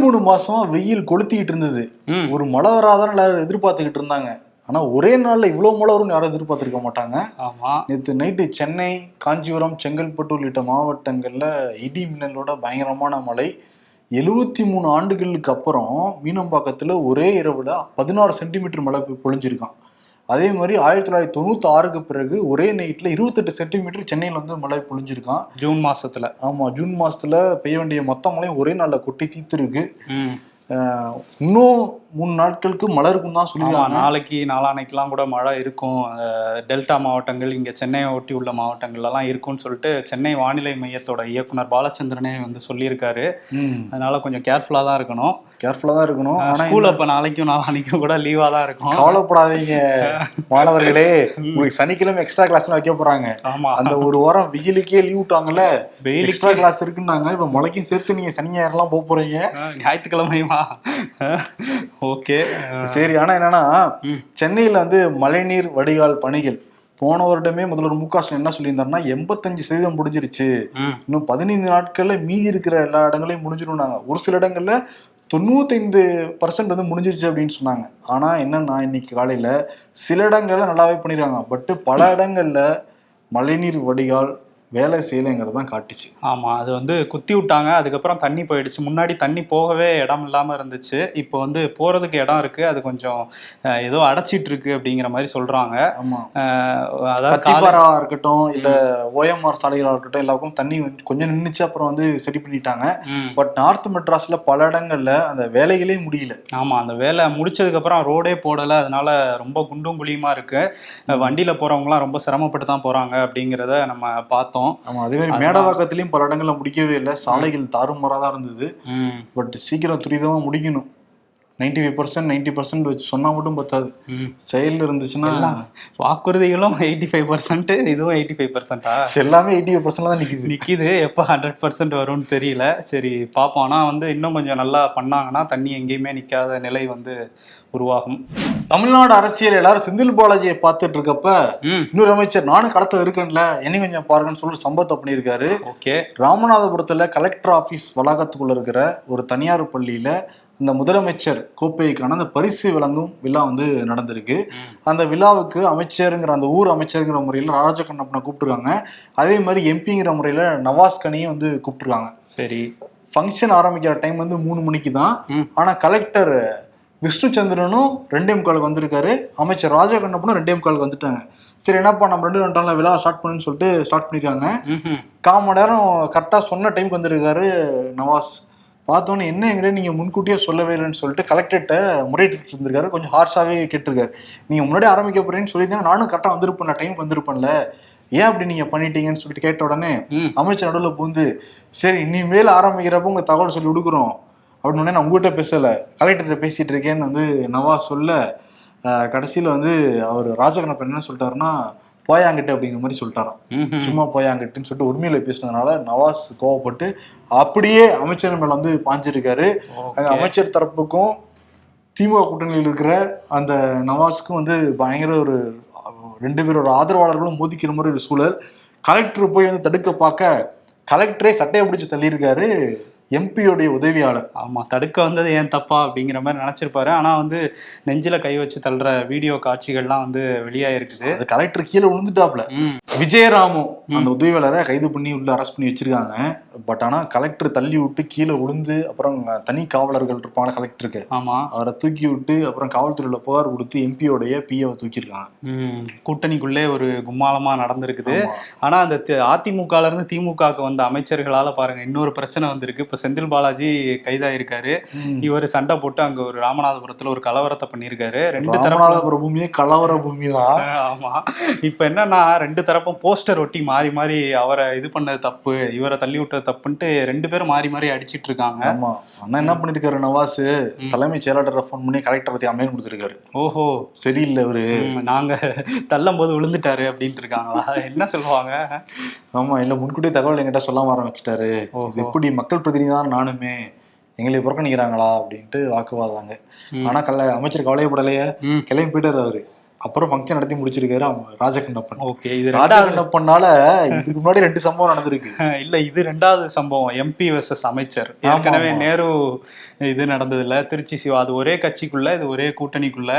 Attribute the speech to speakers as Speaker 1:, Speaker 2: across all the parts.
Speaker 1: மூணு மாசமா வெயில் கொளுத்திக்கிட்டு இருந்தது. ஒரு மழை வராதான் எல்லாரும் எதிர்பார்த்துக்கிட்டு இருந்தாங்க. ஆனா ஒரே நாள்ல இவ்வளவு மழை வரும்னு யாரும் எதிர்பார்த்திருக்க மாட்டாங்க. நேற்று நைட்டு சென்னை காஞ்சிபுரம் செங்கல்பட்டு உள்ளிட்ட மாவட்டங்கள்ல இடி மின்னலோட பயங்கரமான மழை. எழுவத்தி மூணு ஆண்டுகளுக்கு அப்புறம் மீனம்பாக்கத்துல ஒரே இரவுல பதினாறு சென்டிமீட்டர் மழை பொழிஞ்சிருக்கான் அதே மாதிரி ஆயிரத்தி தொள்ளாயிரத்தி தொண்ணூத்தி ஆறுக்கு பிறகு ஒரே நைட்ல இருபத்தெட்டு சென்டிமீட்டர் சென்னையில வந்து மழை பொழிஞ்சிருக்கான்
Speaker 2: ஜூன் மாசத்துல.
Speaker 1: ஆமா ஜூன் மாசத்துல பெய்ய வேண்டிய மொத்த மழையும் ஒரே நாள்ல கொட்டி தீர்த்திருக்கு. இன்னும் மூணு நாட்களுக்கு மழை இருக்கும் தான்
Speaker 2: ஆமா
Speaker 1: சொல்லிருக்காங்க
Speaker 2: நாளைக்கு நாளானைக்கெல்லாம் கூட மழை இருக்கும். டெல்டா மாவட்டங்கள் இங்க சென்னையை ஒட்டி உள்ள மாவட்டங்கள்லாம் இருக்கும்னு சொல்லிட்டு சென்னை வானிலை மையத்தோட இயக்குனர் பாலச்சந்திரனே வந்து சொல்லியிருக்காரு. அதனால கொஞ்சம் கேர்ஃபுல்லா தான் இருக்கணும்.
Speaker 1: கேர்ஃபுல்லா தான் இருக்கணும்.
Speaker 2: ஸ்கூல் அப்ப நாளைக்கும் நாளானைக்கும் கூட லீவா தான் இருக்கும்.
Speaker 1: கவலைப்படாதீங்க. மாணவர்களே உங்களுக்கு சனிக்கிழமை எக்ஸ்ட்ரா கிளாஸ் வைக்க போறாங்க.
Speaker 2: ஆமா.
Speaker 1: அந்த ஒரு வாரம் வெயிலுக்கே லீவ் விட்டாங்கல்ல?
Speaker 2: வெயிலுக்கு.
Speaker 1: எக்ஸ்ட்ரா கிளாஸ் இருக்குன்னாங்க. இப்ப மழைக்கும் சேர்த்து நீங்க சனி ஞாயிறுலாம் போக போறீங்க.
Speaker 2: அஹ், ஞாயிற்றுக்கிழமையுமா? ஓகே.
Speaker 1: சரி ஆனா என்னன்னா. சென்னையில வந்து மழைநீர் வடிகால் பணிகள். போன வருடமே முதல்வர் மு க ஸ்டாலின் என்ன சொல்லியிருந்தாருன்னா எண்பத்தஞ்சு சதவீதம் முடிஞ்சிருச்சு. இன்னும் பதினைந்து நாட்கள்ல மீதி இருக்கிற எல்லா இடங்களையும் முடிஞ்சிரும்னாங்க. ஒரு சில இடங்கள்ல தொண்ணூத்தைந்து பர்சன்ட் வந்து முடிஞ்சிருச்சு அப்படின்னு சொன்னாங்க. ஆனா என்னன்னா இன்னைக்கு காலையில சில இடங்கள்ல நல்லாவே பண்ணிருக்காங்க. பட் பல இடங்கள்ல மழைநீர் வடிகால் வேலை செய்யலைங்கிறது தான் காட்டுச்சு.
Speaker 2: ஆமா அது வந்து குத்தி விட்டாங்க. அதுக்கப்புறம் தண்ணி போயிடுச்சு. முன்னாடி தண்ணி போகவே இடம் இல்லாம இருந்துச்சு. இப்போ வந்து போறதுக்கு இடம் இருக்கு. அது கொஞ்சம் ஏதோ அடைச்சிட்டு இருக்கு அப்படிங்கிற மாதிரி சொல்றாங்க.
Speaker 1: ஆமா.
Speaker 2: அஹ், அதாவது காலை-
Speaker 1: கத்திப்பாரா இருக்கட்டும் இல்ல ஓஎம்ஆர் சாலைகளா இருக்கட்டும் எல்லாருக்கும் தண்ணி கொஞ்சம் நின்னுச்சு அப்புறம் வந்து சரி பண்ணிட்டாங்க. பட் நார்த் மெட்ராஸ்ல பல இடங்கள்ல அந்த வேலைகளே முடியல.
Speaker 2: ஆமா அந்த வேலை முடிச்சதுக்கு அப்புறம் ரோடே போடல. அதனால ரொம்ப குண்டும் குழியுமா இருக்கு. அஹ், வண்டியில போறவங்கலாம் ரொம்ப சிரமப்பட்டு தான் போறாங்க அப்படிங்கிறத நம்ம பார்த்தோம்.
Speaker 1: ஆமா அதே மாதிரி மேடவாக்கத்திலயும் பல இடங்கள்ல முடிக்கவே இல்லை. சாலைகள் தாறுமாறா தான் இருந்தது. பட் சீக்கிரம் துரிதமா முடிக்கணும். Ninety five percent ninety percent வச்சு சொன்னா மட்டும் பத்தாது. செயல் இருந்துச்சுன்னா
Speaker 2: வாக்குறுதிகளும் எயிட்டி ஃபைவ் பர்சன்ட் இதுவும் எயிட்டி ஃபைவ் பர்சன்டா
Speaker 1: எல்லாமே எயிட்டி ஃபைவ் பர்சன்ட் தான் நிக்குது.
Speaker 2: நிக்குது. எப்போ ஹண்ட்ரட் பர்சன்ட் வரும்னு தெரியல. சரி பார்ப்போம் ஆனால் வந்து இன்னும் கொஞ்சம் நல்லா பண்ணாங்கன்னா தண்ணி எங்கேயுமே நிற்காத நிலை வந்து உருவாகும்.
Speaker 1: தமிழ்நாடு அரசியல் எல்லாரும் செந்தில் பாலாஜியை பார்த்துட்டு இருக்கப்ப இன்னொரு அமைச்சர் நானும் களத்துல இருக்கேன்ல என்னையும் கொஞ்சம் பாருங்கன்னு சொல்லி ஒரு சம்பவத்தை பண்ணியிருக்காரு.
Speaker 2: ஓகே.
Speaker 1: ராமநாதபுரத்துல கலெக்டர் ஆபீஸ் வளாகத்துக்குள்ள இருக்கிற ஒரு தனியார் பள்ளியில இந்த முதலமைச்சர் கோப்பைக்கான அந்த பரிசு வழங்கும் விழா வந்து நடந்திருக்கு. அந்த விழாவுக்கு அமைச்சருங்கிற அந்த ஊர் அமைச்சருங்கிற முறையில் ராஜகண்ணப்பனை கூப்பிட்டுருக்காங்க. அதே மாதிரி எம்பிங்கிற முறையில் நவாஸ் கனியும் வந்து கூப்பிட்டுருக்காங்க.
Speaker 2: சரி.
Speaker 1: ஃபங்க்ஷன் ஆரம்பிக்கிற டைம் வந்து மூணு மணிக்கு தான்.
Speaker 2: ம்.
Speaker 1: ஆனா கலெக்டர் விஷ்ணுச்சந்திரனும் ரெண்டே முக்காலுக்கு வந்திருக்காரு. அமைச்சர் ராஜகண்ணப்பனும் ரெண்டே முக்காலுக்கு வந்துட்டாங்க. சரி என்னப்பா நம்ம ரெண்டு ரெண்டாம் விழா ஸ்டார்ட் பண்ணுன்னு சொல்லிட்டு ஸ்டார்ட் பண்ணிருக்காங்க.
Speaker 2: ம்ஹும்.
Speaker 1: கால் மணி நேரம் கரெக்டாக சொன்ன டைமுக்கு வந்திருக்காரு நவாஸ். பார்த்தோன்னே என்ன எங்கிட்ட நீங்கள் முன்கூட்டியே சொல்லவே இல்லைன்னு சொல்லிட்டு கலெக்டர்கிட்ட முறையிட்டு இருந்திருக்காரு. கொஞ்சம் ஹார்ஷாகவே கேட்டிருக்காரு. நீங்கள் முன்னாடி ஆரம்பிக்க போறேன்னு சொல்லி நானும் கரெக்டாக வந்திருப்பேன். டைமுக்கு வந்திருப்பேன்ல. ஏன் அப்படி நீங்கள் பண்ணிட்டீங்கன்னு சொல்லிட்டு கேட்ட உடனே அமைச்சர் நடுவில் பூந்து சரி இனிமேல் ஆரம்பிக்கிறப்ப உங்கள் தகவல் சொல்லி கொடுக்குறோம். அப்படின்னு உடனே நான் உங்ககிட்ட பேசலை. கலெக்டர்கிட்ட பேசிட்டு இருக்கேன்னு வந்து நவாஸ் சொல்ல கடைசியில் வந்து அவர் ராஜகண்ணப்பன் என்ன சொல்லிட்டாருன்னா போயாங்கிட்டு அப்படிங்கிற மாதிரி சொல்லிட்டாராம். சும்மா போயாங்கட்டுன்னு சொல்லிட்டு உரிமையில பேசினதுனால நவாஸ் கோவப்பட்டு அப்படியே அமைச்சர் மேல வந்து பாஞ்சிருக்காரு. அமைச்சர் தரப்புக்கும் திமுக கூட்டணியில் இருக்கிற அந்த நவாஸுக்கும் வந்து பயங்கர ஒரு ரெண்டு பேரோட ஆதரவாளர்களும் மோதிக்கிற மாதிரி ஒரு சூழல் கலெக்டர் போய் வந்து தடுக்க பார்க்க கலெக்டரே சட்டையை பிடிச்சு தள்ளியிருக்காரு எம்பியோடைய உதவியாளர்.
Speaker 2: ஆமா தடுக்க வந்தது ஏன் தப்பா அப்படிங்கிற மாதிரி நினைச்சிருப்பாரு. ஆனா வந்து நெஞ்சில கை வச்சு தள்ளுற வீடியோ காட்சிகள்லாம் வந்து வெளியாயிருக்குது.
Speaker 1: அது கலெக்டர் கீழே விழுந்துட்டாப்ல. விஜயராமு அந்த உதவியாளரை கைது பண்ணி உள்ள அரெஸ்ட் பண்ணி வச்சிருக்காங்க. பட் ஆனா கலெக்டர் தள்ளி விட்டு கீழே விழுந்து அப்புறம் தனி காவலர்கள் இருப்பாங்க கலெக்டருக்கு.
Speaker 2: ஆமா.
Speaker 1: அவரை தூக்கி விட்டு அப்புறம் காவல்துறையில புகார் கொடுத்து எம்பியோடைய பிஏவை தூக்கியிருக்காங்க.
Speaker 2: கூட்டணிக்குள்ளே ஒரு கும்மாளமா நடந்திருக்குது.
Speaker 1: ஆமா.
Speaker 2: ஆனா அந்த தி- அதிமுகல இருந்து திமுகவுக்கு வந்த அமைச்சர்களால பாருங்க இன்னொரு பிரச்சனை வந்திருக்கு. இப்ப செந்தில் பாலாஜி கைதாயிருக்காரு. இவர் சண்டை போட்டு அங்க ஒரு ராமநாதபுரத்துல ஒரு கலவரத்தை பண்ணியிருக்காரு. ரெண்டு
Speaker 1: ராமநாதபுர பூமியே கலவர பூமி தான்
Speaker 2: ஆமா. இப்ப என்னன்னா ரெண்டு தரப்பும் போஸ்டர் ஒட்டி மாறி மாறி அவரை இது பண்ணது தப்பு இவரை தள்ளி விட்டது தப்புன்ட்டு ரெண்டு பேரும் மாறி மாறி அடிச்சிட்டு இருக்காங்க
Speaker 1: ஆமா. அண்ணா என்ன பண்ணிருக்காரு நவாஸ்
Speaker 2: ம்.
Speaker 1: தலைமைச் செயலாளரை ஃபோன் பண்ணி கலெக்டர் பத்தி அமையன் கொடுத்துருக்காரு.
Speaker 2: ஓஹோ.
Speaker 1: சரியில்லை அவரு.
Speaker 2: நாங்க தள்ளும் போது விழுந்துட்டாரு அப்படின்ட்டு இருக்காங்களா என்ன சொல்லுவாங்க?
Speaker 1: ஆமா இல்ல முன்கூட்டியே தகவல் என்கிட்ட சொல்லாம ஆரம்பிச்சிட்டாரு. எப்படி மக்கள் பிரதிநிதி தான் நானுமே எங்களை புறக்கணிக்கிறாங்களா அப்படின்ட்டு வாக்குவாதாங்க. ஆனா கல்ல அமைச்சர் கவலையப்படலையே. கிளம்பி போயிட்டாரு அவரு. அப்புறம் ஃபங்க்ஷன் நடத்தி முடிச்சிருக்காரு அவன் ராஜகண்ணப்பன்.
Speaker 2: ஓகே இது
Speaker 1: ராஜகண்ணப்பனால இதுக்கு முன்னாடி ரெண்டு சம்பவம் நடந்திருக்கு.
Speaker 2: இல்ல இது ரெண்டாவது சம்பவம். எம்பி வெர்சஸ் அமைச்சர். ஏற்கனவே. நேரு இது நடந்தது இல்ல திருச்சி சிவா அது ஒரே கட்சிக்குள்ள இது ஒரே கூட்டணிக்குள்ள.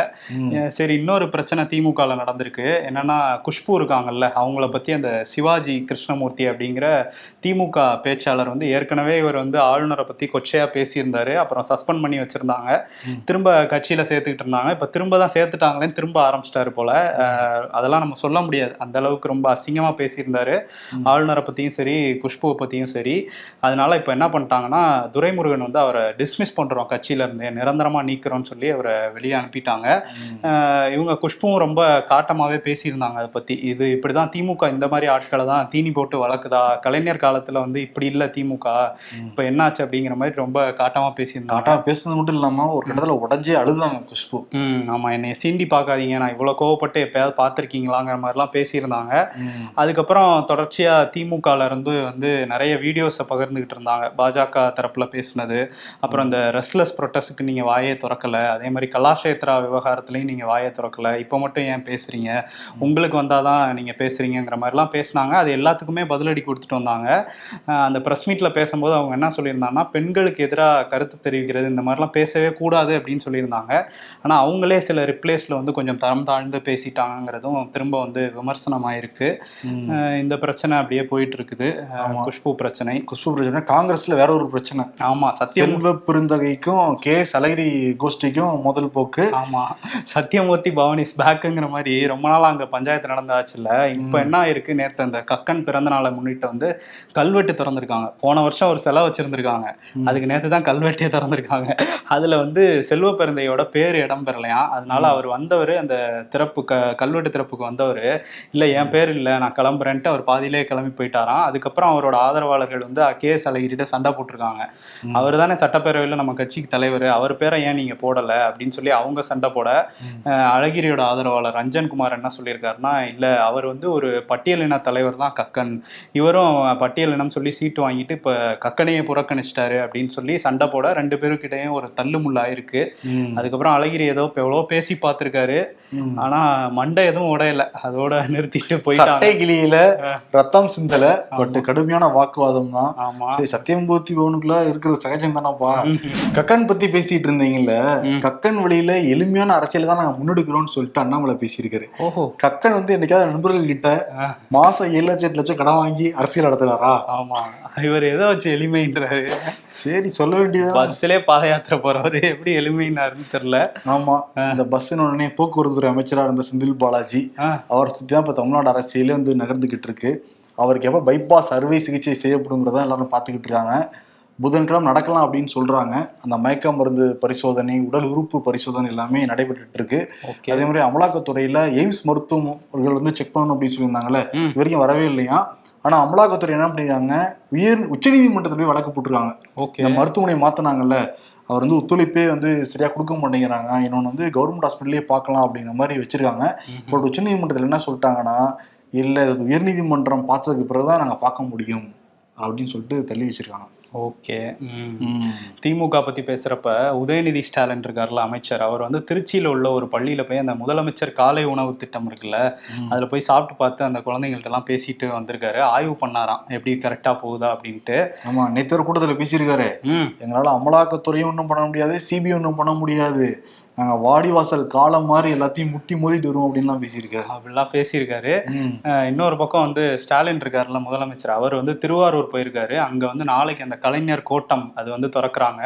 Speaker 2: சரி இன்னொரு பிரச்சனை திமுகல நடந்திருக்கு. என்னன்னா குஷ்பு இருக்காங்கல்ல அவங்கள பத்தி அந்த சிவாஜி கிருஷ்ணமூர்த்தி அப்படிங்கிற திமுக பேச்சாளர் வந்து ஏற்கனவே இவர் வந்து ஆளுநரை பத்தி கொச்சையா பேசியிருந்தாரு. அப்புறம் சஸ்பெண்ட் பண்ணி வச்சிருந்தாங்க. திரும்ப கட்சியில சேர்த்துக்கிட்டு இருந்தாங்க. இப்ப திரும்ப தான் சேர்த்துட்டாங்களேன்னு திரும்ப ஆரம்பிச்சிட்டாரு போல. அதெல்லாம் நம்ம சொல்ல முடியாது. அந்த அளவுக்கு ரொம்ப அசிங்கமா பேசியிருந்தாரு. ஆளுநரை பத்தியும் சரி குஷ்புவை பத்தியும் சரி. அதனால இப்ப என்ன பண்ணிட்டாங்கன்னா துரைமுருகன் வந்து அவரை டிஸ்மிஸ் பண்றோம் கட்சியில இருந்து. நிரந்தரமா நீக்கிறோம்னு சொல்லி அவரை வெளியே அனுப்பிட்டாங்க. இவங்க குஷ்புவும் ரொம்ப காட்டமாவே பேசியிருந்தாங்க அதை பத்தி. இது இப்படிதான் திமுக இந்த மாதிரி ஆட்களை தான் தீனி போட்டு வளர்க்குதா? கலைஞர் காலத்துல வந்து இப்படி இல்ல திமுக. இப்ப என்னாச்சு அப்படிங்கிற மாதிரி ரொம்ப காட்டமா பேசியிருந்தாங்க.
Speaker 1: காட்டா பேசுனது மட்டும் இல்லாம ஒரு கட்டத்துல உடஞ்சே அழுதாங்க குஷ்பு.
Speaker 2: ம் ஆமா. என்னை சீண்டி பார்க்காதீங்க. நான் இவ்வளவு கோவப்பட்டு எப்பயாவது பார்த்துருக்கீங்களாங்கிற மாதிரிலாம் பேசியிருந்தாங்க. அதுக்கப்புறம் தொடர்ச்சியா திமுகல இருந்து வந்து நிறைய வீடியோஸை பகிர்ந்துகிட்டு இருந்தாங்க. பாஜக தரப்புல பேசினது. அப்புறம் இந்த ரெஸ்ட்லெஸ் ப்ரொட்டஸ்ட்டுக்கு நீங்க வாயே திறக்கல. அதே மாதிரி கலாஷேத்ரா விவகாரத்துலயும் நீங்க வாயே திறக்கல. இப்போ மட்டும் ஏன் பேசுறீங்க? உங்களுக்கு வந்தாதான் நீங்க பேசுறீங்கங்கிற மாதிரிலாம் பேசினாங்க. அது எல்லாத்துக்குமே பதிலடி கொடுத்துட்டு வந்தாங்க. அந்த ப்ரெஸ் மீட்ல பேசும்போது அவங்க என்ன சொல்லியிருந்தாங்கன்னா பெண்களுக்கு எதிராக கருத்து தெரிவிக்கிறது இந்த மாதிரிலாம் பேசவே கூடாது அப்படின்னு சொல்லியிருந்தாங்க. ஆனா அவங்களே சில ரிப்ளேஸ்ல வந்து கொஞ்சம் தரம் தாழ்ந்து பேசிட்டாங்கிறதும் திரும்ப வந்து விமர்சனமாயிருக்கு. இந்த பிரச்சனை அப்படியே போயிட்டு இருக்குது குஷ்பு பிரச்சனை.
Speaker 1: குஷ்பு பிரச்சனை காங்கிரஸ்ல வேற ஒரு பிரச்சனை.
Speaker 2: ஆமா சத்தியம்
Speaker 1: செல்வ பெருந்தகைக்கும் கே. அழகிரி கோஷ்டிக்கும் முதல் போக்கு.
Speaker 2: ஆமா. சத்யமூர்த்தி பவானிஸ் பேக்குங்கிற மாதிரி ரொம்ப நாள் அங்க பஞ்சாயத்து நடந்தாச்சுல்ல. இப்ப என்ன ஆயிருக்கு? நேத்து அந்த கக்கன் பிறந்த நாளை முன்னிட்டு வந்து கல்வெட்டு திறந்திருக்காங்க. போன வருஷம் ஒரு செலவு வச்சிருந்திருக்காங்க. அதுக்கு நேத்து தான் கல்வெட்டே திறந்திருக்காங்க. அதுல வந்து செல்வ பெருந்தையோட பேர் இடம் பெறலையாம். அதனால அவர் வந்தவர் அந்த திறப்பு க கல்வெட்டு திறப்புக்கு வந்தவர் இல்ல என் பேர் இல்ல நான் கிளம்புறேன்ட்டு அவர் பாதியிலே கிளம்பி போயிட்டாராம். அதுக்கப்புறம் அவரோட ஆதரவாளர்கள் வந்து கே. எஸ். அழகிரிட்ட சண்டை போட்டிருக்காங்க. அவர் தானே சட்டப்பேரவையில் நம்ம கட்சிக்கு தலைவர். அவர் பேரை ஏன் நீங்க போடல? அப்படின்னு சொல்லி அவங்க சண்டை போட அழகிரியோட ஆதரவாளர் ரஞ்சன் குமார் என்ன சொல்லியிருக்காருன்னா இல்ல அவர் வந்து ஒரு பட்டியலின தலைவர் தான் கக்கன். இவரும் பட்டியலினம் சொல்லி சீட்டு வாங்கிட்டு இப்ப கக்கனையே புறக்கணிச்சிட்டாரு. அப்படின்னு சொல்லி சண்டை போட ரெண்டு பேருக்கிட்டையும் ஒரு தள்ளுமுள்ள ஆயிருக்கு
Speaker 1: ம்.
Speaker 2: அதுக்கப்புறம் அழகிரி ஏதோ எவ்வளோ பேசி பார்த்திருக்காரு. ஆனா மண்டை எதுவும் உடையல. அதோட நிறுத்திட்டு போயிட்டாங்க.
Speaker 1: சட்டை கிளியில ரத்தம் சிந்தல பட் கடுமையான வாக்குவாதம் தான். சரி சத்தியம்பூர்த்தி பவனுக்குள்ள இருக்கிற சகஜம் தானப்பா. கக்கன் பத்தி பேசிட்டு இருந்தீங்கல்ல. கக்கன் வழியில எளிமையான அரசியல் தான் நாங்க முன்னெடுக்கிறோம்னு சொல்லிட்டு அண்ணாமலை பேசியிருக்காரு. கக்கன் வந்து என்னைக்காவது நண்பர்கள் கிட்ட. மாசம் ஏழு லட்சம் எட்டு லட்சம் கடன் வாங்கி அரசியல் நடத்துறாரா?
Speaker 2: ஆமா. இவர் எதை வச்சு எளிமைன்றாரு?
Speaker 1: சரி சொல்ல வேண்டியது
Speaker 2: பஸ்லயே பாத யாத்திரை போறவரு எப்படி எளிமைனாருன்னு தெரியல.
Speaker 1: ஆமா. இந்த பஸ் உடனே போக்குவரத்து துறை அமைச்சரா இருந்த செந்தில் பாலாஜி அவரை சுத்தி தான் இப்ப தமிழ்நாடு அரசியலே வந்து நகர்ந்துகிட்டு இருக்கு அவருக்கு எப்ப பைபாஸ் அறுவை சிகிச்சை செய்யப்படுங்கிறத எல்லாரும் பார்த்துக்கிட்டு இருக்காங்க. புதன்கிழமை நடக்கலாம் அப்படின்னு சொல்றாங்க. அந்த மயக்க மருந்து பரிசோதனை உடல் உறுப்பு பரிசோதனை எல்லாமே நடைபெற்றுட்டு இருக்கு அதே மாதிரி அமலாக்கத்துறையில எய்ம்ஸ் மருத்துவர்கள் வந்து செக் பண்ணணும் அப்படின்னு சொல்லியிருந்தாங்கல்ல. இது வரைக்கும் வரவே இல்லையா? ஆனா அமலாக்கத்துறை என்ன பண்ணிருக்காங்க? உயர் உச்சநீதிமன்றத்துல போய் வழக்கு போட்டிருக்காங்க.
Speaker 2: ஓகே.
Speaker 1: இந்த மருத்துவமனை மாத்தினாங்கல்ல? அவர் வந்து ஒத்துழைப்பே வந்து சரியா கொடுக்க மாட்டேங்கிறாங்க. இன்னொன்று வந்து கவர்மெண்ட் ஹாஸ்பிட்டலே பார்க்கலாம் அப்படிங்கிற மாதிரி வச்சிருக்காங்க. பட் உச்சநீதிமன்றத்தில் என்ன சொல்லிட்டாங்கன்னா இல்லை உயர்நீதிமன்றம் பார்த்ததுக்கு பிறகுதான் நாங்கள் பார்க்க முடியும். அப்படின்னு சொல்லிட்டு தள்ளி வச்சிருக்காங்க.
Speaker 2: ஓகே. திமுக பத்தி பேசுறப்ப உதயநிதி ஸ்டாலின் இருக்கார்ல அமைச்சர். அவர் வந்து திருச்சியில உள்ள ஒரு பள்ளியில போய் அந்த முதலமைச்சர் காலை உணவு திட்டம் இருக்குல்ல. அதுல போய் சாப்பிட்டு பார்த்து அந்த குழந்தைங்கள்ட்ட எல்லாம் பேசிட்டு வந்திருக்காரு. ஆய்வு பண்ணாராம். எப்படி கரெக்டா போகுதா அப்படின்ட்டு.
Speaker 1: ஆமா நேற்று ஒரு கூட்டத்தில் பேசியிருக்காரு. எங்களால் அமலாக்கத்துறையும் ஒன்றும் பண்ண முடியாது சிபிஐ ஒன்றும் பண்ண முடியாது. வாடிவாசல் காலம் மாதிரி எல்லாத்தையும் முட்டி மோதிட்டு வருவோம் அப்படின்லாம் பேசியிருக்காரு.
Speaker 2: அப்படிலாம் பேசியிருக்காரு. இன்னொரு பக்கம் வந்து ஸ்டாலின் இருக்காருல்ல முதலமைச்சர். அவர் வந்து திருவாரூர் போயிருக்காரு. அங்க வந்து நாளைக்கு அந்த கலைஞர் கோட்டம் அது வந்து திறக்கிறாங்க.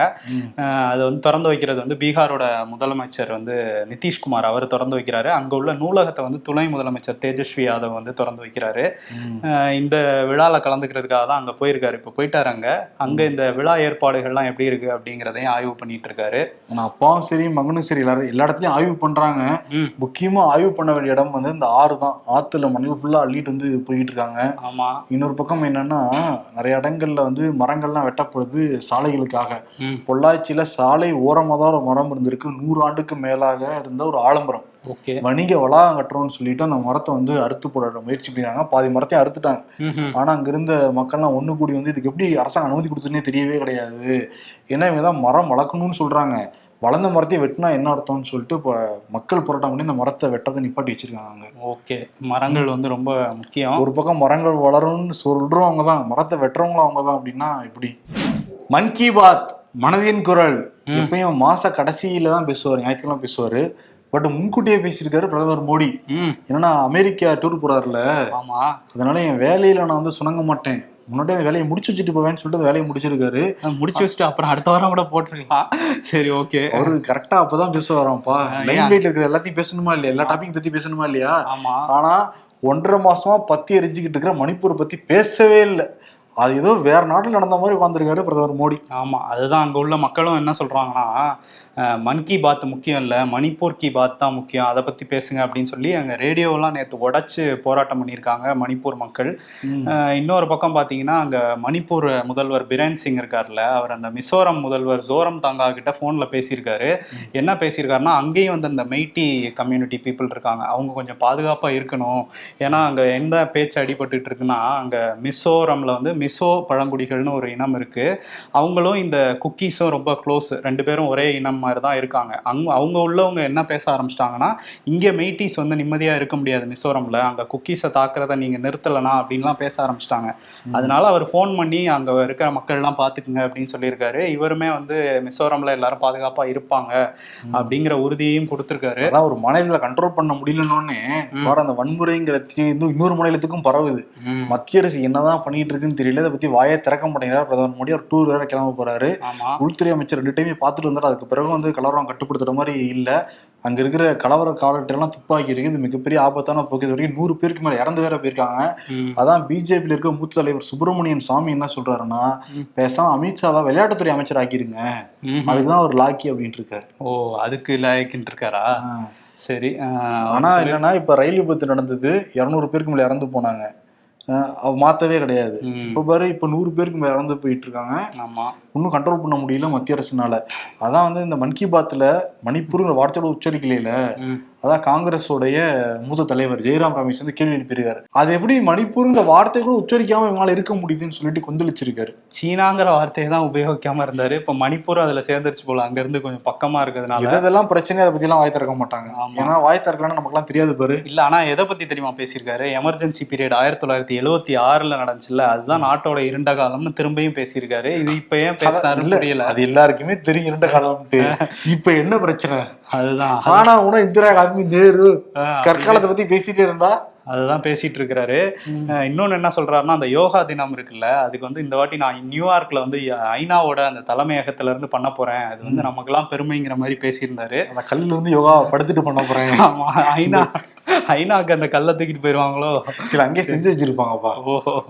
Speaker 2: அது வந்து திறந்து வைக்கிறது வந்து பீகாரோட முதலமைச்சர் வந்து நிதிஷ்குமார். அவர் திறந்து வைக்கிறாரு. அங்க உள்ள நூலகத்தை வந்து துணை முதலமைச்சர் தேஜஸ்வி யாதவ் வந்து திறந்து வைக்கிறாரு. இந்த விழால கலந்துக்கிறதுக்காக தான் அங்க போயிருக்காரு. இப்போ போயிட்டாரு அங்க. அங்க இந்த விழா ஏற்பாடுகள்லாம் எப்படி இருக்கு அப்படிங்கிறதையும் ஆய்வு பண்ணிட்டு இருக்காரு.
Speaker 1: அப்பாவும் சரி மகனும் சரி எல்லாரும் எல்லா இடத்துலயும் ஆய்வு பண்றாங்க. முக்கியமா ஆய்வு பண்ண வேண்டிய இடம் வந்து இந்த ஆறு தான். ஆத்துல மணல் ஃபுல்லா அள்ளிட்டு வந்து போயிட்டு இருக்காங்க.
Speaker 2: ஆமா.
Speaker 1: இன்னொரு பக்கம் என்னன்னா நிறைய இடங்கள்ல வந்து மரங்கள்லாம் வெட்டப்படுது சாலைகளுக்காக. பொள்ளாச்சியில சாலை ஓரமாக தான் ஒரு மரம் இருந்திருக்கு. நூறு ஆண்டுக்கு மேலாக இருந்த ஒரு ஆலமரம்.
Speaker 2: ஓகே.
Speaker 1: வணிக வளாகம் கட்டுறோம்னு சொல்லிட்டு அந்த மரத்தை வந்து அறுத்து போட முயற்சி பண்ணிருக்காங்க. பாதி மரத்தையும் அறுத்துட்டாங்க. ஆனா அங்க இருந்த மக்கள்லாம் ஒண்ணு கூடி வந்து இதுக்கு எப்படி அரசாங்கம் அனுமதி கொடுத்துன்னே தெரியவே கிடையாது. ஏன்னா இவங்க தான் மரம் வளர்க்கணும்னு சொல்றாங்க. வளர்ந்த மரத்தையும் வெட்டினா என்ன அர்த்தம்னு சொல்லிட்டு இப்போ மக்கள் போராட்டம் பண்ணி இந்த மரத்தை வெட்டதை நிப்பாட்டி வச்சிருக்காங்க.
Speaker 2: ஓகே. மரங்கள் வந்து ரொம்ப முக்கியம்.
Speaker 1: ஒரு பக்கம் மரங்கள் வளரும்னு சொல்றவங்க தான். மரத்தை வெட்டுறவங்களும் அவங்க தான் அப்படின்னா எப்படி மன் கி பாத் மனதின் குரல். எப்பயும் மாச கடைசியில தான் பேசுவார். ஞாயிற்றுக்கிழமை பேசுவாரு. பட் முன்கூட்டியே பேசியிருக்காரு பிரதமர் மோடி. என்னன்னா அமெரிக்கா டூர் போறாருல
Speaker 2: ஆமா.
Speaker 1: அதனால என் வேலையில நான் வந்து சுணங்க மாட்டேன். முன்னாடியே அந்த வேலையை முடிச்சு வச்சுட்டு போவேன்னு சொல்லிட்டு வேலையை முடிச்சிருக்காரு.
Speaker 2: முடிச்சு வச்சுட்டு அப்புறம் அடுத்த வாரம் கூட போட்டிருக்கலாம். சரி ஓகே.
Speaker 1: அவரு கரெக்டா அப்பதான் பேசுவாராம்ப்பா
Speaker 2: ஆ,
Speaker 1: லைன்? லைட்ல இருக்கிற எல்லாத்தையும் பேசணுமா இல்லையா? எல்லா டாபிக் பத்தி பேசணுமா இல்லையா?
Speaker 2: ஆமா.
Speaker 1: ஆனா ஒன்றரை மாசமா பத்தி எரிஞ்சுக்கிட்டு இருக்கிற மணிப்பூர் பத்தி பேசவே இல்லை. அது ஏதோ வேற நாட்டுல நடந்த மாதிரி உட்காந்துருக்காரு பிரதமர் மோடி.
Speaker 2: ஆமா அதுதான் அங்க உள்ள மக்களும் என்ன சொல்றாங்கன்னா மன் கி பாத் முக்கியம் இல்ல மணிப்பூர் கி பாத் தான் முக்கியம். அதை பத்தி பேசுங்க அப்படின்னு சொல்லி அங்க ரேடியோலாம் நேத்து உடைச்சு போராட்டம் பண்ணியிருக்காங்க மணிப்பூர் மக்கள். இன்னொரு பக்கம் பாத்தீங்கன்னா அங்க மணிப்பூர் முதல்வர் பிரேன் சிங் இருக்கார்ல அவர் அந்த மிசோரம் முதல்வர் ஜோரம் தங்கா கிட்ட போன்ல பேசியிருக்காரு. என்ன பேசியிருக்காருன்னா அங்கேயும் வந்து அந்த மெய்ட்டி கம்யூனிட்டி பீப்புள் இருக்காங்க. அவங்க கொஞ்சம் பாதுகாப்பா இருக்கணும். ஏன்னா அங்க எந்த பேச்சு அடிபட்டுட்டு இருக்குன்னா அங்க மிசோரம்ல வந்து மிசோ பழங்குடிகள்னு ஒரு இனம் இருக்கு. அவங்களும் இந்த குக்கீஸும் ரொம்ப க்ளோஸ். ரெண்டு பேரும் ஒரே இனம் மாதிரி தான் இருக்காங்க. அங்க அவங்க உள்ளவங்க என்ன பேச ஆரம்பிச்சிட்டாங்கன்னா இங்கே மெய்ட்டிஸ் வந்து நிம்மதியாக இருக்க முடியாது மிசோரம்ல. அங்கே குக்கீஸை தாக்குறத நீங்கள் நிறுத்தலைனா அப்படின்லாம் பேச ஆரம்பிச்சிட்டாங்க. அதனால அவர் ஃபோன் பண்ணி அங்கே இருக்கிற மக்கள்லாம் பார்த்துக்குங்க அப்படின்னு சொல்லியிருக்காரு. இவருமே வந்து மிசோரம்ல எல்லாரும் பாதுகாப்பாக இருப்பாங்க அப்படிங்கிற உறுதியையும் கொடுத்துருக்காரு.
Speaker 1: அதான் ஒரு மாநிலத்துல கண்ட்ரோல் பண்ண முடியலன்னொன்னே வர அந்த வன்முறைங்கிற தீ வந்து இன்னொரு மாநிலத்துக்கும் பரவுது. மத்திய அரசு என்னதான் பண்ணிட்டு இருக்குன்னு தெரியல. இதை பத்தி வாயை திறக்க மாட்டேங்கிறார். பிரதமர் மோடி. அவர் டூர் வேற கிளம்ப போறாரு. உள்துறை அமைச்சர் ரெண்டு டைமே பார்த்துட்டு வந்தாரு. அதுக்கு பிறகு வந்து கலவரம் கட்டுப்படுத்துற மாதிரி இல்ல. அங்க இருக்கிற கலவர காலட்டெல்லாம் துப்பாக்கி இருக்கு இது மிகப்பெரிய ஆபத்தான போக்கு. இது வரைக்கும் நூறு பேருக்கு மேல இறந்து வேற போயிருக்காங்க. அதான் பிஜேபியில இருக்க மூத்த தலைவர் சுப்பிரமணியன் சாமி என்ன சொல்றாருன்னா. பேசாம அமித்ஷாவை விளையாட்டுத்துறை அமைச்சர் ஆக்கிருங்க.
Speaker 2: ம்.
Speaker 1: அதுக்குதான் அவர் லாக்கி அப்படின்ட்டு இருக்காரு.
Speaker 2: ஓ அதுக்கு லாய்க்கின்னு இருக்காரா. சரி
Speaker 1: ஆனா என்னன்னா இப்ப ரயில் விபத்து நடந்தது. இருநூறு பேருக்கு மேல இறந்து போனாங்க. மாத்தவே கிடையாது. இப்ப பாரு இப்ப நூறு பேருக்கு மேல இறந்து போயிட்டு இருக்காங்க
Speaker 2: ஆமா.
Speaker 1: இன்னும் கண்ட்ரோல் பண்ண முடியல மத்திய அரசுனால. அதான் வந்து இந்த மன் கி பாத்ல மணிப்பூருங்கிற வார்த்தையோட உச்சரிக்கலையில. அதான் காங்கிரஸோடைய மூத்த தலைவர் ஜெயராம் ரமேஷ் வந்து கேள்வி எழுப்பியிருக்காரு அது எப்படி மணிப்பூருங்கிற வார்த்தை கூட உச்சரிக்காம இவங்களால இருக்க முடியுதுன்னு சொல்லிட்டு கொந்தளிச்சிருக்காரு.
Speaker 2: சீனாங்கிற வார்த்தையை தான் உபயோகிக்காம இருந்தாரு. இப்ப மணிப்பூர் அதுல சேர்ந்துருச்சு போல அங்க இருந்து கொஞ்சம் பக்கமா இருக்கிறதுனால.
Speaker 1: எதெல்லாம் பிரச்சனை அதை பத்தி எல்லாம் வாய் திறக்க மாட்டாங்க. ஏன்னா வாய் திறக்கலன்னு நமக்கு தெரியாது பாரு.
Speaker 2: இல்ல ஆனா எதை பத்தி தெரியுமா பேசியிருக்காரு? எமர்ஜென்சி பீரியட் ஆயிரத்தி தொள்ளாயிரத்தி எழுவத்தி ஆறுல நடந்துச்சுல்ல அதுதான் நாட்டோட இருண்ட காலம்னு திரும்பியும் பேசியிருக்காரு. இது இப்ப ஏன்
Speaker 1: இல்ல,
Speaker 2: புரியல.
Speaker 1: அது எல்லாருக்குமே தெரியும் இரண்டு காலம்ட்டு இப்ப என்ன பிரச்சனை?
Speaker 2: அதுதான்.
Speaker 1: ஆனா உன இந்திரா காந்தி நேரு கற்காலத்தை பத்தி பேசிட்டே இருந்தா
Speaker 2: அதுதான் பேசிட்டு இருக்கிறாரு அஹ் இன்னொன்னு என்ன சொல்றாருன்னா அந்த யோகா தினம் இருக்குல்ல அதுக்கு வந்து இந்த வாட்டி நான் நியூயார்க்ல வந்து ஐநாவோட அந்த தலைமையகத்துல இருந்து பண்ண போறேன். அது வந்து நமக்கெல்லாம் பெருமைங்கிற மாதிரி பேசியிருந்தாரு.
Speaker 1: அந்த கல்லுல வந்து யோகா படுத்துட்டு பண்ண போறேன்.
Speaker 2: ஆமா ஐநா ஐநாக்கு அந்த கல்லை தூக்கிட்டு போயிருவாங்களோ?
Speaker 1: இல்ல அங்கேயே செஞ்சு வச்சிருப்பாங்கப்பா.
Speaker 2: ஓ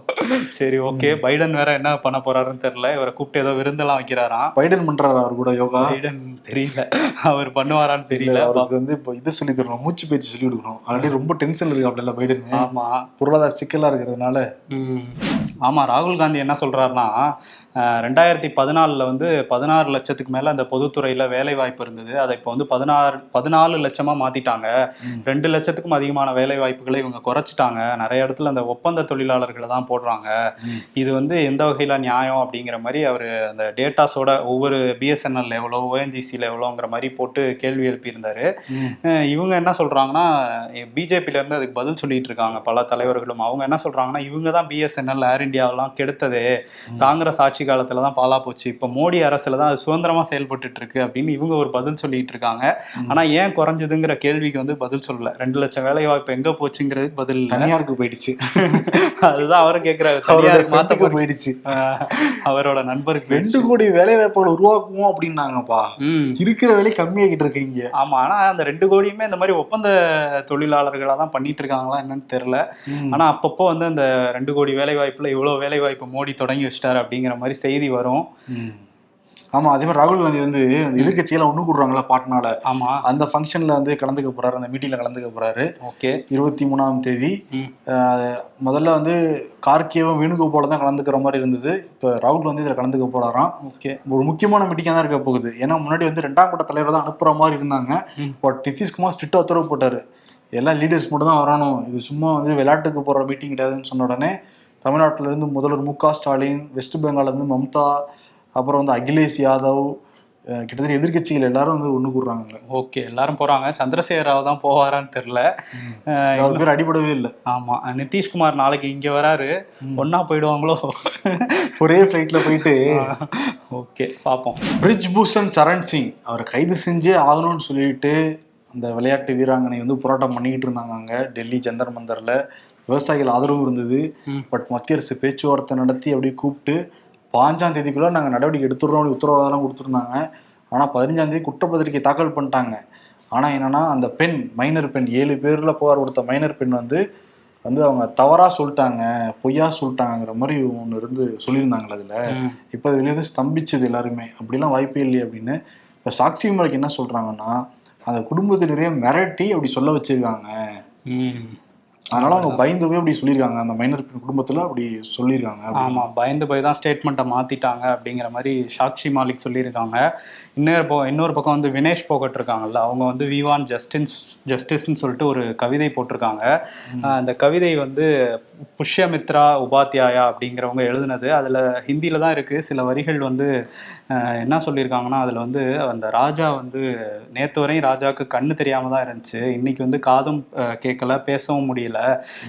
Speaker 2: சரி ஓகே. பைடன் வேற என்ன பண்ண போறாருன்னு தெரியல. இவரை கூப்பிட்டு ஏதோ விருந்தெல்லாம் வைக்கிறாராம்.
Speaker 1: பைடன் பண்றாரு அவர் கூட யோகா?
Speaker 2: பைடன் தெரியல. அவர் பண்ணுவாரான்னு தெரியல.
Speaker 1: அவருக்கு வந்து இப்போ இது சொல்லி தரணும் மூச்சு பயிற்சி சொல்லி கொடுக்கணும். ஆல்ரெடி ரொம்ப டென்ஷன் இருக்கு அப்படில்ல
Speaker 2: ஆமா.
Speaker 1: பொருளாதார சிக்கலா இருக்கிறதுனால.
Speaker 2: ஆமா ராகுல் காந்தி என்ன சொல்றாருன்னா ரெண்டாயிரத்தி பதினாலில் வந்து பதினாறு லட்சத்துக்கு மேல அந்த பொதுத்துறையில வேலை வாய்ப்பு இருந்தது. அதை இப்போ வந்து பதினாறு பதினாலு லட்சமா மாத்திட்டாங்க.
Speaker 1: ம்.
Speaker 2: ரெண்டு லட்சத்துக்கும் அதிகமான வேலை வாய்ப்புகளை இவங்க குறைச்சிட்டாங்க. நிறைய இடத்துல அந்த ஒப்பந்த தொழிலாளர்களை தான் போடுறாங்க. இது வந்து எந்த வகையில நியாயம் அப்படிங்கிற மாதிரி அவர் அந்த டேட்டாஸோட ஒவ்வொரு பிஎஸ்என்எல் எவ்வளோ ஓஎன்ஜிசியில் எவ்வளோங்கிற மாதிரி போட்டு கேள்வி எழுப்பியிருந்தாரு. இவங்க என்ன சொல்றாங்கன்னா பிஜேபியில இருந்து அதுக்கு பதில் சொல்லிட்டு இருக்காங்க பல தலைவர்களும். அவங்க என்ன சொல்றாங்கன்னா இவங்க தான் பிஎஸ்என்எல் ஏர் இந்தியாவெல்லாம் கெடுத்ததே. காங்கிரஸ் ஆட்சி காலத்துல தான் பாலா போச்சு. இப்போ மோடி அரசுல தான் அது சுதந்திரமா செயல்பட்டுட்டு இருக்கு அப்படின்னு இவங்க ஒரு பதில் சொல்லிட்டு இருக்காங்க ஆனா ஏன் குறைஞ்சதுங்கிற கேள்விக்கு வந்து பதில் சொல்லல. ரெண்டு லட்சம் வேலை வாய்ப்பு எங்க போச்சுங்கிறதுக்கு பதில்
Speaker 1: தனியாருக்கு போயிடுச்சு.
Speaker 2: அதுதான் அவரும் கேக்குறாரு.
Speaker 1: அவரோட
Speaker 2: தனியார்.
Speaker 1: போயிடுச்சு.
Speaker 2: அவரோட நண்பருக்கு
Speaker 1: ரெண்டு கோடி வேலை வாய்ப்புகள் உருவாக்குவோம் அப்படின்னாங்கப்பா. இருக்கிற வேலை கம்மியாகிட்டு இருக்கீங்க
Speaker 2: ஆமா ஆனா அந்த ரெண்டு கோடியுமே இந்த மாதிரி ஒப்பந்த தொழிலாளர்களா தான் பண்ணிட்டு இருக்காங்களா என்னன்னு தெரியல. ஆனா அப்பப்போ வந்து அந்த ரெண்டு கோடி வேலை வாய்ப்புல இவ்வளவு வேலை வாய்ப்பு மோடி தொடங்கி வச்சிட்டாரு அப்படிங்கிற மாதிரி செய்தி வரும்.
Speaker 1: ஆமா அதே மாதிரி ராகுல் காந்தி வந்து எதிர்கட்சியெல்லாம் ஒண்ணு கூடுறாங்களா பாட்னால.
Speaker 2: ஆமா.
Speaker 1: அந்த ஃபங்க்ஷன்ல வந்து கலந்துக்க போறாரு அந்த மீட்டிங்ல கலந்துக்க போறாரு.
Speaker 2: ஓகே.
Speaker 1: இருபத்தி மூணாம் தேதி. முதல்ல வந்து கார்கேவும் வேணுகோபால தான் கலந்துக்கிற மாதிரி இருந்தது. இப்போ ராகுல் வந்து இதுல கலந்துக்க போறாராம்.
Speaker 2: ஓகே.
Speaker 1: ஒரு முக்கியமான மீட்டிங்காக தான் இருக்க போகுது. ஏன்னா முன்னாடி வந்து ரெண்டாம் கட்ட தலைவர் தான் அனுப்புற மாதிரி இருந்தாங்க. பட் நிதிஷ்குமார் ஸ்ட்ரிக்டா உத்தரவு போட்டாரு. எல்லா லீடர்ஸ் மட்டும் தான் வரணும். இது சும்மா வந்து விளையாட்டுக்கு போற மீட்டிங் கிடையாதுன்னு சொன்ன உடனே தமிழ்நாட்டுல இருந்து முதல்வர் மு க ஸ்டாலின் வெஸ்ட் பெங்கால்ல இருந்து மம்தா அப்புறம் வந்து அகிலேஷ் யாதவ் கிட்டத்தட்ட எதிர்க்கட்சிகள் எல்லாரும் வந்து ஒண்ணு கூடுறாங்க
Speaker 2: ஓகே எல்லாரும் போறாங்க. சந்திரசேகர ராவ் தான் போவாரான்னு தெரியல.
Speaker 1: பேர் அடிபடவே இல்லை.
Speaker 2: ஆமா. நிதிஷ்குமார் நாளைக்கு இங்க வராரு. ஒண்ணா போயிடுவாங்களோ?
Speaker 1: ஒரே ஃப்ளைட்ல போயிட்டு
Speaker 2: ஓகே பார்ப்போம்
Speaker 1: பிரிஜ் பூஷன் சரண் சிங் அவரை கைது செஞ்சே ஆகணும்னு சொல்லிட்டு அந்த விளையாட்டு வீராங்கனை வந்து போராட்டம் பண்ணிக்கிட்டு இருந்தாங்க அங்க டெல்லி ஜந்தர் மந்தர்ல. விவசாயிகள் ஆதரவு இருந்தது. பட் மத்திய அரசு பேச்சுவார்த்தை நடத்தி அப்படியே கூப்பிட்டு பாஞ்சாம் தேதிக்குள்ள நாங்க நடவடிக்கை எடுத்துடுறோம் உத்தரவாதம் கொடுத்துருந்தாங்க ஆனா பதினஞ்சாம் தேதி குற்றப்பத்திரிக்கை தாக்கல் பண்ணிட்டாங்க ஆனா என்னன்னா அந்த பெண் மைனர் பெண் ஏழு பேர்ல புகார் கொடுத்த மைனர் பெண் வந்து வந்து அவங்க தவறா சொல்லிட்டாங்க பொய்யா சொல்லிட்டாங்கிற மாதிரி ஒன்று இருந்து சொல்லியிருந்தாங்களே அதுல. இப்போ அது வெளியே வந்து ஸ்தம்பிச்சது எல்லாருமே அப்படிலாம் வாய்ப்பே இல்லையே அப்படின்னு இப்போ சாக்சி மலைக்கு என்ன சொல்றாங்கன்னா அந்த குடும்பத்தினரே மிரட்டி அப்படி சொல்ல வச்சிருக்காங்க. அதனால அவங்க பயந்து போய் அப்படி சொல்லியிருக்காங்க. அந்த மைனர் குடும்பத்துல அப்படி சொல்லியிருக்காங்க அப்படின்னு.
Speaker 2: ஆமா பயந்து போய் தான் ஸ்டேட்மெண்ட்டை மாத்திட்டாங்க அப்படிங்கிற மாதிரி சாக்ஷி மாலிக் சொல்லியிருக்காங்க. இன்னொரு பக்கம் இன்னொரு பக்கம் வந்து வினேஷ் போகட் இருக்காங்கல்ல அவங்க வந்து விவான் ஜஸ்டின்ஸ் ஜஸ்டிஸ்ன்னு சொல்லிட்டு ஒரு கவிதை போட்டிருக்காங்க. அந்த கவிதை வந்து புஷ்யமித்ரா உபாத்யாயா அப்படிங்கிறவங்க எழுதுனது. அதுல ஹிந்தியில தான் இருக்கு. சில வரிகள் வந்து என்ன சொல்லியிருக்காங்கன்னா அதுல வந்து அந்த ராஜா வந்து நேத்து வரையும் ராஜாவுக்கு கண்ணு தெரியாம தான் இருந்துச்சு. இன்னைக்கு வந்து காதும் கேட்கல பேசவும் முடியல.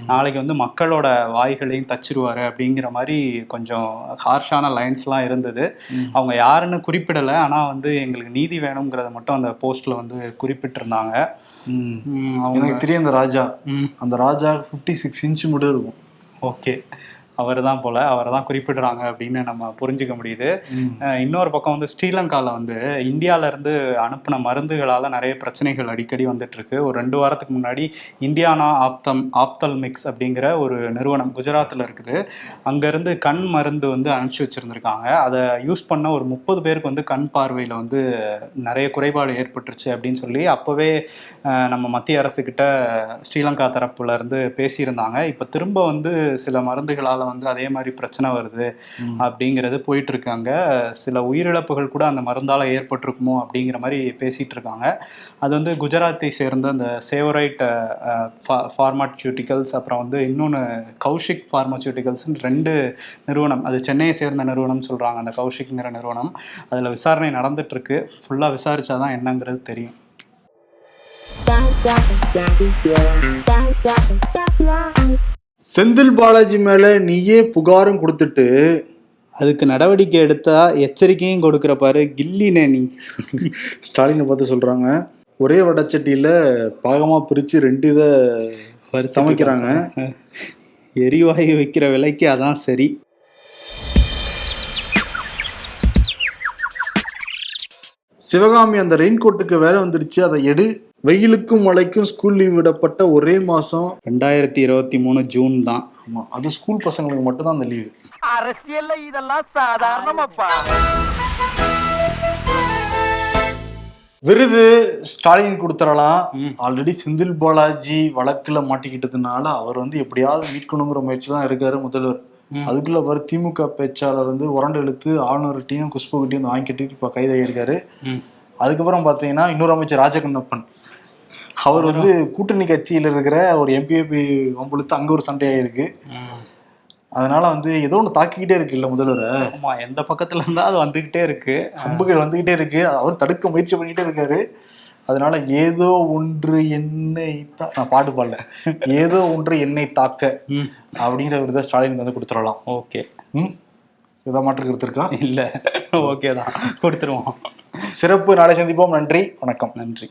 Speaker 2: நாளைக்கு வந்து மக்களோட வாய்களையும் தச்சிருவாரு அப்படிங்கிற மாதிரி கொஞ்சம் ஹார்ஷான லைன்ஸ்லாம் இருந்தது. அவங்க யாருன்னு குறிப்பிடலை. ஆனால் வந்து எங்களுக்கு நீதி வேணுங்கிறத மட்டும் அந்த போஸ்ட்ல வந்து குறிப்பிட்டிருந்தாங்க.
Speaker 1: எனக்கு தெரியும் அந்த ராஜா. அந்த ராஜா ஃபிஃப்டி சிக்ஸ் இன்ச் மட்டும் இருக்கும்.
Speaker 2: ஓகே. அவர் தான் போல அவரை தான் குறிப்பிடுறாங்க அப்படின்னு நம்ம புரிஞ்சுக்க முடியுது. இன்னொரு பக்கம் வந்து ஸ்ரீலங்காவில் வந்து இந்தியால இருந்து அனுப்பின மருந்துகளால் நிறைய பிரச்சனைகள் அடிக்கடி வந்துட்டு இருக்கு ஒரு ரெண்டு வாரத்துக்கு முன்னாடி இந்தியானா ஆப்தம் ஆப்தல் மிக்ஸ் அப்படிங்கிற ஒரு நிறுவனம் குஜராத்தில் இருக்குது. அங்கேருந்து கண் மருந்து வந்து அனுப்பிச்சி வச்சுருந்துருக்காங்க. அதை யூஸ் பண்ண ஒரு முப்பது பேருக்கு வந்து கண் பார்வையில் வந்து நிறைய குறைபாடு ஏற்பட்டுருச்சு அப்படின்னு சொல்லி அப்போவே நம்ம மத்திய அரசுக்கிட்ட ஸ்ரீலங்கா தரப்புல இருந்து பேசியிருந்தாங்க. இப்போ திரும்ப வந்து சில மருந்துகளால் வந்து அதே மாதிரி பிரச்சனை வருது. அப்படிங்கிறது போயிட்டு இருக்காங்க சில உயிரிழப்புகள் கூட அந்த மருந்தால ஏற்பட்டிருக்குமோ அப்படிங்கிற மாதிரி பேசிட்டு இருக்காங்க அது வந்து குஜராத்தை சேர்ந்த அந்த சேவரைட் ஃபார்மாசியூட்டிக்கல்ஸ் அப்புறம் வந்து இன்னொன்று கௌஷிக் ஃபார்மாசியூட்டிக்கல்ஸ்னு ரெண்டு நிறுவனம் அது சென்னையை சேர்ந்த நிறுவனம் சொல்றாங்க அந்த கௌஷிக்ங்கிற நிறுவனம். அதில் விசாரணை நடந்துட்டு இருக்கு ஃபுல்லாக விசாரிச்சாதான் என்னங்கிறது தெரியும்.
Speaker 1: செந்தில் பாலாஜி மேல நீயே புகாரும் கொடுத்துட்டு
Speaker 2: அதுக்கு நடவடிக்கை எடுத்தா எச்சரிக்கையும் கொடுக்குற பாரு கில்லினே நீ.
Speaker 1: ஸ்டாலினை பார்த்து சொல்றாங்க. ஒரே வடச்சட்டியில பாகமா பிரிச்சு ரெண்டு இதை சமைக்கிறாங்க.
Speaker 2: எரிவாயு வைக்கிற விலைக்கு அதான் சரி.
Speaker 1: சிவகாமி அந்த ரெயின் கோட்டுக்கு வேலை வந்துருச்சு அதை எடு. வெயிலுக்கும் மழைக்கும் ஸ்கூல் லீவ் விடப்பட்ட ஒரே மாசம்
Speaker 2: ரெண்டாயிரத்தி இருபத்தி மூணு ஜூன் தான்.
Speaker 1: ஆமா அது ஸ்கூல் பசங்களுக்கு மட்டும்தான் அந்த லீவு
Speaker 3: அரசியல்ல இதெல்லாம் சாதாரணமாப்பா.
Speaker 1: விருது ஸ்டாலின் கொடுத்துடலாம். ஆல்ரெடி செந்தில் பாலாஜி வழக்குல மாட்டிக்கிட்டதுனால அவர் வந்து எப்படியாவது மீட்கணுங்கிற முயற்சி தான் இருக்காரு முதல்வர். அதுக்குள்ள பாரு திமுக பேச்சாளர் வந்து உரண்டு இழுத்து ஆளுநர்கிட்டையும் குஷ்புகிட்டையும் வாங்கி கட்டிட்டு இப்போ கைதாகியிருக்காரு. அதுக்கப்புறம் பார்த்தீங்கன்னா இன்னொரு அமைச்சர் ராஜகண்ணப்பன். அவர் வந்து கூட்டணி கட்சியில் இருக்கிற ஒரு எம்பிஏபி வம்புழுத்து அங்க ஒரு சண்டையாயிருக்கு. அதனால வந்து ஏதோ ஒன்று தாக்கிக்கிட்டே இருக்கு இல்ல முதல்வரை.
Speaker 2: ஆமா எந்த பக்கத்துல இருந்தா அது வந்துகிட்டே இருக்கு.
Speaker 1: அம்புகள் வந்துகிட்டே இருக்கு. அவர் தடுக்க முயற்சி பண்ணிக்கிட்டே இருக்காரு. அதனால ஏதோ ஒன்று என்னை நான் பாட்டு பாடல. ஏதோ ஒன்று என்னை தாக்க அப்படிங்கிற விருதை ஸ்டாலின் வந்து கொடுத்துடலாம்.
Speaker 2: ஓகே.
Speaker 1: ம்? இதை மாற்று கருத்து இருக்கா?
Speaker 2: இல்ல. ஓகே தான். கொடுத்துருவோம்.
Speaker 1: சிறப்பு. நாளை சந்திப்போம். நன்றி. வணக்கம்.
Speaker 2: நன்றி.